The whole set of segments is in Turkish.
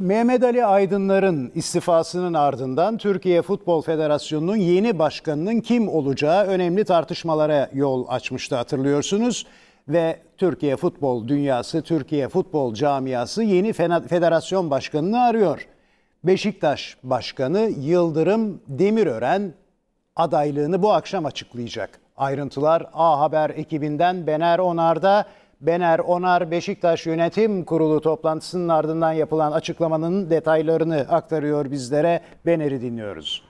Mehmet Ali Aydınlar'ın istifasının ardından Türkiye Futbol Federasyonu'nun yeni başkanının kim olacağı önemli tartışmalara yol açmıştı hatırlıyorsunuz. Ve Türkiye futbol dünyası, Türkiye futbol camiası yeni federasyon başkanını arıyor. Beşiktaş Başkanı Yıldırım Demirören adaylığını bu akşam açıklayacak. Ayrıntılar A Haber ekibinden Bener Onar'da. Bener Onar Beşiktaş Yönetim Kurulu toplantısının ardından yapılan açıklamanın detaylarını aktarıyor bizlere. Bener'i dinliyoruz.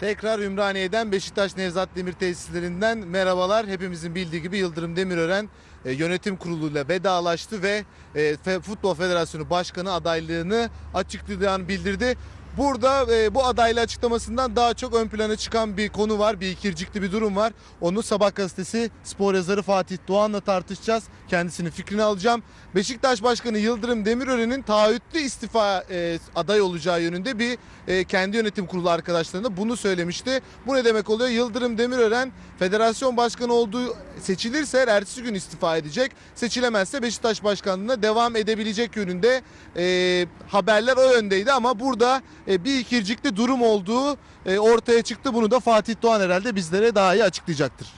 Tekrar Ümraniye'den Beşiktaş Nevzat Demir tesislerinden merhabalar. Hepimizin bildiği gibi Yıldırım Demirören e, yönetim kuruluyla vedalaştı ve e, Futbol Federasyonu Başkanı adaylığını açıklayacağını bildirdi. Burada e, bu adaylı açıklamasından daha çok ön plana çıkan bir konu var. Bir ikircikli bir durum var. Onu Sabah gazetesi spor yazarı Fatih Doğan'la tartışacağız. Kendisinin fikrini alacağım. Beşiktaş Başkanı Yıldırım Demirören'in taahhütlü istifa e, aday olacağı yönünde bir e, kendi yönetim kurulu arkadaşlarına bunu söylemişti. Bu ne demek oluyor? Yıldırım Demirören federasyon başkanı olduğu seçilirse ertesi gün istifa edecek. Seçilemezse Beşiktaş başkanlığına devam edebilecek yönünde e, haberler o yöndeydi ama burada e, bir ikircikli durum olduğu e, ortaya çıktı. Bunu da Fatih Doğan herhalde bizlere daha iyi açıklayacaktır.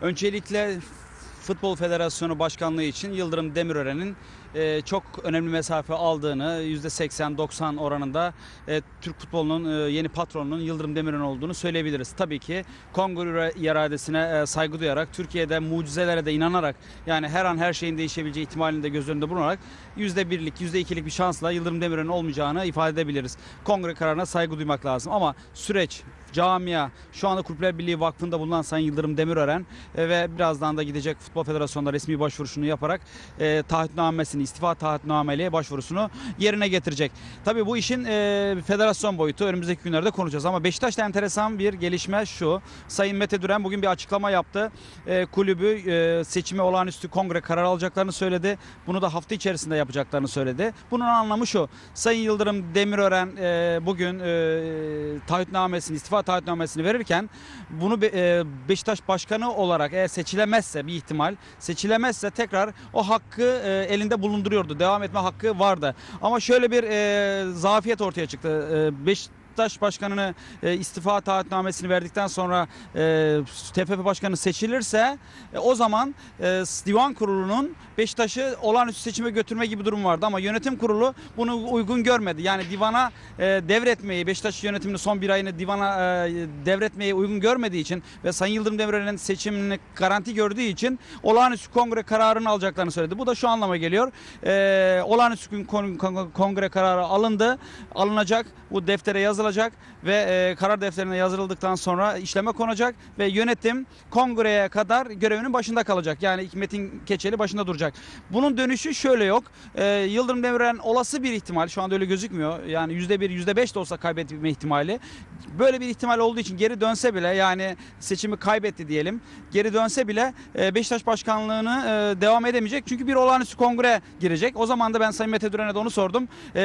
Öncelikle Futbol Federasyonu Başkanlığı için Yıldırım Demirören'in e, çok önemli mesafe aldığını %80-90 oranında e, Türk futbolunun e, yeni patronunun Yıldırım Demirören olduğunu söyleyebiliriz. Tabii ki kongre iradesine e, saygı duyarak Türkiye'de mucizelere de inanarak yani her an her şeyin değişebileceği ihtimalini de göz önünde bulunarak %1'lik %2'lik bir şansla Yıldırım Demirören olmayacağını ifade edebiliriz. Kongre kararına saygı duymak lazım ama süreç camia, şu anda Kulüpler Birliği Vakfı'nda bulunan Sayın Yıldırım Demirören e, ve birazdan da gidecek Futbol Federasyonu'nda resmi başvurusunu yaparak e, taahhütnamesini, istifa taahhütnameli başvurusunu yerine getirecek. Tabii bu işin e, federasyon boyutu önümüzdeki günlerde konuşacağız ama Beşiktaş'ta enteresan bir gelişme şu. Sayın Mete Düren bugün bir açıklama yaptı. E, kulübü e, seçime olağanüstü kongre karar alacaklarını söyledi. Bunu da hafta içerisinde yapacaklarını söyledi. Bunun anlamı şu. Sayın Yıldırım Demirören e, bugün e, taahhütnamesini, istifa taahhütnamesini verirken bunu e, Beşiktaş Başkanı olarak eğer seçilemezse bir ihtimal seçilemezse tekrar o hakkı e, elinde bulunduruyordu. Devam etme hakkı vardı. Ama şöyle bir e, zafiyet ortaya çıktı. E, Beş Beşiktaş Başkanı'nı e, istifa taahhütnamesini verdikten sonra e, TFF Başkanı seçilirse e, o zaman e, Divan Kurulu'nun Beşiktaş'ı olağanüstü seçime götürme gibi durum vardı ama yönetim kurulu bunu uygun görmedi. Yani divana e, devretmeyi, Beşiktaş yönetiminin son bir ayını divana e, devretmeyi uygun görmediği için ve Sayın Yıldırım Demirören'in seçimini garanti gördüğü için olağanüstü kongre kararını alacaklarını söyledi. Bu da şu anlama geliyor. E, olağanüstü kongre kararı alındı, alınacak. Bu deftere yazılacak yazılacak ve e, karar defterine yazıldıktan sonra işleme konacak ve yönetim kongreye kadar görevinin başında kalacak. Yani Metin Keçeli başında duracak. Bunun dönüşü şöyle yok. E, Yıldırım Demirören olası bir ihtimal şu anda öyle gözükmüyor. Yani %1 %5 de olsa kaybetme ihtimali. Böyle bir ihtimal olduğu için geri dönse bile yani seçimi kaybetti diyelim. Geri dönse bile e, Beşiktaş başkanlığını e, devam edemeyecek. Çünkü bir olağanüstü kongre girecek. O zaman da ben Sayın Mete Düren'e de onu sordum. E,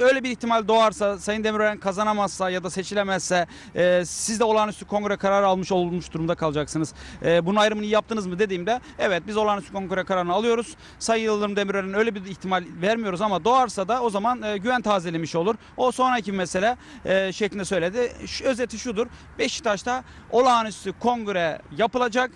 öyle bir ihtimal doğarsa Sayın Demirören kazanamazsa ya da seçilemezse e, siz de olağanüstü kongre kararı almış olmuş durumda kalacaksınız. E, bunun ayrımını yaptınız mı dediğimde evet biz olağanüstü kongre kararını alıyoruz. Sayın Yıldırım Demirören'in öyle bir ihtimal vermiyoruz ama doğarsa da o zaman e, güven tazelemiş olur. O sonraki mesele e, şeklinde söyledi. Şu, özeti şudur. Beşiktaş'ta olağanüstü kongre yapılacak.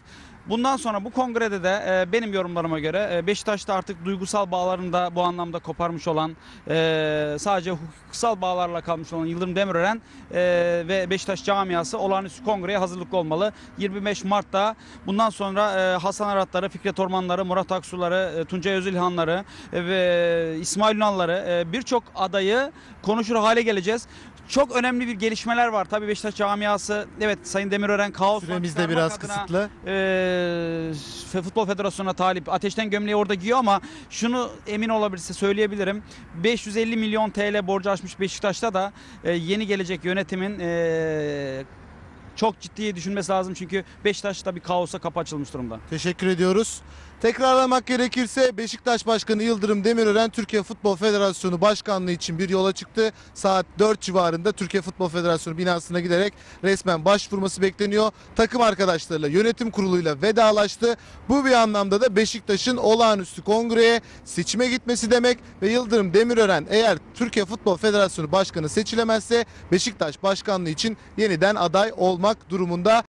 Bundan sonra bu kongrede de e, benim yorumlarıma göre e, Beşiktaş'ta artık duygusal bağlarını da bu anlamda koparmış olan e, sadece hukuksal bağlarla kalmış olan Yıldırım Demirören e, ve Beşiktaş camiası olağanüstü kongreye hazırlıklı olmalı. 25 Mart'ta bundan sonra e, Hasan Aratları, Fikret Ormanları, Murat Aksuları, e, Tuncay Özilhanları e, ve İsmail Ünalları e, birçok adayı konuşur hale geleceğiz. Çok önemli bir gelişmeler var. Tabii Beşiktaş camiası evet Sayın Demirören kaos Süremiz de biraz adına, kısıtlı. E, Futbol Federasyonu'na talip. Ateşten gömleği orada giyiyor ama şunu emin olabilirse söyleyebilirim. 550 milyon TL borcu açmış Beşiktaş'ta da e, yeni gelecek yönetimin e, çok ciddi düşünmesi lazım çünkü Beşiktaş'ta bir kaosa kapı açılmış durumda. Teşekkür ediyoruz. Tekrarlamak gerekirse Beşiktaş Başkanı Yıldırım Demirören Türkiye Futbol Federasyonu Başkanlığı için bir yola çıktı. Saat 4 civarında Türkiye Futbol Federasyonu binasına giderek resmen başvurması bekleniyor. Takım arkadaşlarıyla yönetim kuruluyla vedalaştı. Bu bir anlamda da Beşiktaş'ın olağanüstü kongreye seçime gitmesi demek ve Yıldırım Demirören eğer Türkiye Futbol Federasyonu Başkanı seçilemezse Beşiktaş Başkanlığı için yeniden aday olmak durumunda.